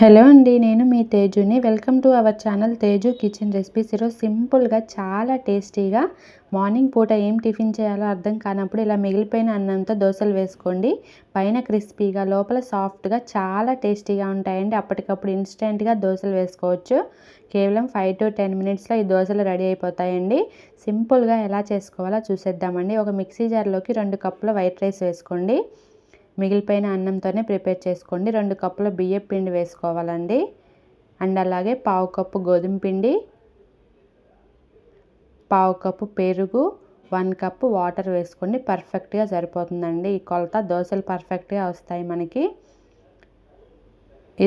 Hello అండి నేను మీ తేజుని. Welcome to our channel Teju kitchen recipes. ఈరోజు సింపుల్గా చాలా టేస్టీగా మార్నింగ్ పూట ఏం టిఫిన్ చేయాలో అర్థం కానప్పుడు ఇలా మిగిలిపోయిన అన్నంతో దోశలు వేసుకోండి. పైన క్రిస్పీగా లోపల సాఫ్ట్గా చాలా టేస్టీగా ఉంటాయండి. అప్పటికప్పుడు ఇన్స్టెంట్గా దోశలు వేసుకోవచ్చు. కేవలం ఫైవ్ టు టెన్ మినిట్స్లో ఈ దోశలు రెడీ అయిపోతాయండి. సింపుల్గా ఎలా చేసుకోవాలో చూసేద్దామండి. ఒక మిక్సీ జార్లోకి రెండు కప్పుల వైట్ రైస్ వేసుకోండి. మిగిలిపోయిన అన్నంతోనే ప్రిపేర్ చేసుకోండి. రెండు కప్పుల బియ్యం పిండి వేసుకోవాలండి. అండ్ అలాగే పావు కప్పు గోధుమ పిండి పావు కప్పు పెరుగు వన్ కప్పు వాటర్ వేసుకోండి. పర్ఫెక్ట్గా సరిపోతుందండి. ఈ కొలత దోశలు పర్ఫెక్ట్గా వస్తాయి మనకి.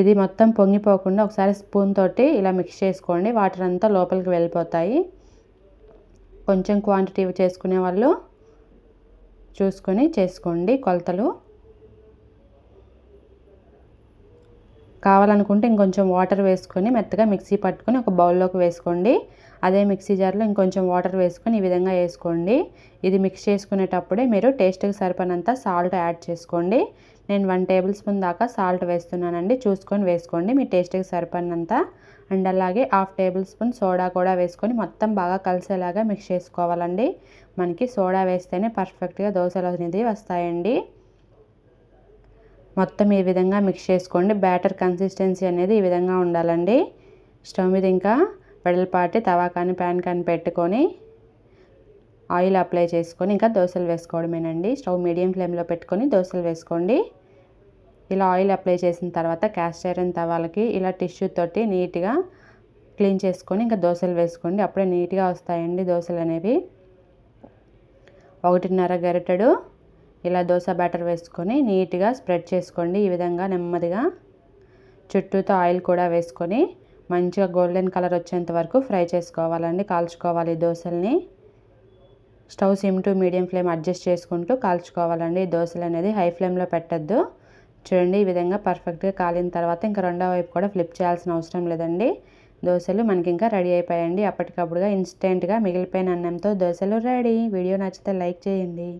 ఇది మొత్తం పొంగిపోకుండా ఒకసారి స్పూన్ తోటి ఇలా మిక్స్ చేసుకోండి. వాటర్ అంతా లోపలికి వెళ్ళిపోతాయి. కొంచెం క్వాంటిటీ చేసుకునే వాళ్ళు చూసుకొని చేసుకోండి కొలతలు. కావాలనుకుంటే ఇంకొంచెం వాటర్ వేసుకొని మెత్తగా మిక్సీ పట్టుకొని ఒక బౌల్లోకి వేసుకోండి. అదే మిక్సీ జార్లో ఇంకొంచెం వాటర్ వేసుకొని ఈ విధంగా వేసుకోండి. ఇది మిక్స్ చేసుకునేటప్పుడే మీరు టేస్ట్కి సరిపడినంత సాల్ట్ యాడ్ చేసుకోండి. నేను వన్ టేబుల్ స్పూన్ దాకా సాల్ట్ వేస్తున్నానండి. చూసుకొని వేసుకోండి. మీ టేస్ట్కి సరిపడినంత. అండ్ అలాగే హాఫ్ టేబుల్ స్పూన్ సోడా కూడా వేసుకొని మొత్తం బాగా కలిసేలాగా మిక్స్ చేసుకోవాలండి. మనకి సోడా వేస్తేనే పర్ఫెక్ట్గా దోశలు అనేది వస్తాయండి. మొత్తం ఈ విధంగా మిక్స్ చేసుకోండి. బ్యాటర్ కన్సిస్టెన్సీ అనేది ఈ విధంగా ఉండాలండి. స్టవ్ మీద ఇంకా వెడల్పాటి తవా కానీ ప్యాన్ కానీ పెట్టుకొని ఆయిల్ అప్లై చేసుకొని ఇంకా దోశలు వేసుకోవడమేనండి. స్టవ్ మీడియం ఫ్లేమ్లో పెట్టుకొని దోశలు వేసుకోండి. ఇలా ఆయిల్ అప్లై చేసిన తర్వాత క్యాస్ట్ ఐరన్ తవాలకి ఇలా టిష్యూ తోటి నీట్గా క్లీన్ చేసుకొని ఇంకా దోశలు వేసుకోండి. అప్పుడే నీట్గా వస్తాయండి దోశలు అనేవి. ఒకటిన్నర గరిటెడు ఇలా దోశ బ్యాటర్ వేసుకొని నీట్గా స్ప్రెడ్ చేసుకోండి. ఈ విధంగా నెమ్మదిగా చుట్టూతో ఆయిల్ కూడా వేసుకొని మంచిగా గోల్డెన్ కలర్ వచ్చేంత వరకు ఫ్రై చేసుకోవాలండి. కాల్చుకోవాలి దోశల్ని. Stove sim to medium flame adjust చేసుకుంటూ కాల్చుకోవాలండి. దోశలు అనేది హై ఫ్లేమ్లో పెట్టద్దు. చూడండి ఈ విధంగా పర్ఫెక్ట్గా కాలిన తర్వాత ఇంకా రెండో వైపు కూడా ఫ్లిప్ చేయాల్సిన అవసరం లేదండి. దోశలు మనకి ఇంకా రెడీ అయిపోయాయండి. అప్పటికప్పుడుగా ఇన్స్టెంట్గా మిగిలిపోయిన అన్నంతో దోశలు రెడీ వీడియో నచ్చితే లైక్ చేయండి.